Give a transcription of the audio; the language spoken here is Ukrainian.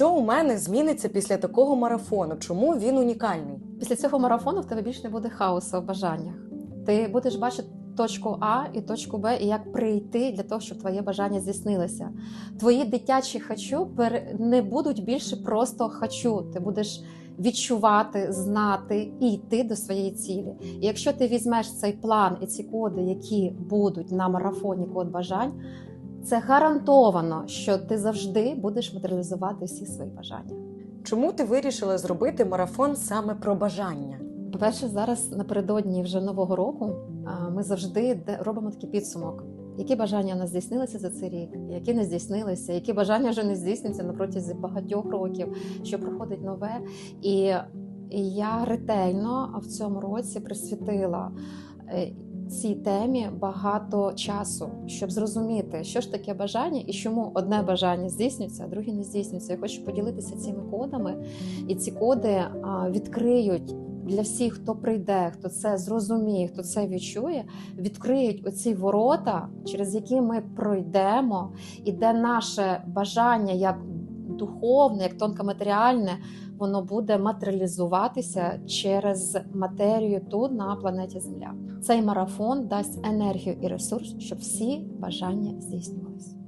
Що у мене зміниться після такого марафону? Чому він унікальний? Після цього марафону в тебе більше не буде хаосу в бажаннях. Ти будеш бачити точку А і точку Б, і як прийти для того, щоб твоє бажання здійснилося. Твої дитячі хочу не будуть більше просто хочу. Ти будеш відчувати, знати і йти до своєї цілі. І якщо ти візьмеш цей план і ці коди, які будуть на марафоні код бажань, це гарантовано, що ти завжди будеш матеріалізувати всі свої бажання. Чому ти вирішила зробити марафон саме про бажання? По-перше, зараз напередодні вже нового року ми завжди робимо такий підсумок. Які бажання у нас здійснилися за цей рік, які не здійснилися, які бажання вже не здійснюються на протязі багатьох років, що проходить нове. І, і я ретельно в цьому році присвятила е, цій темі багато часу, щоб зрозуміти, що ж таке бажання і чому одне бажання здійснюється, а друге не здійснюється. Я хочу поділитися цими кодами, і ці коди відкриють для всіх, хто прийде, хто це зрозуміє, хто це відчує, відкриють оці ворота, через які ми пройдемо, і де наше бажання як духовне, як тонкоматеріальне, воно буде матеріалізуватися через матерію тут на планеті Земля. Цей марафон дасть енергію і ресурс, щоб всі бажання здійснювалися.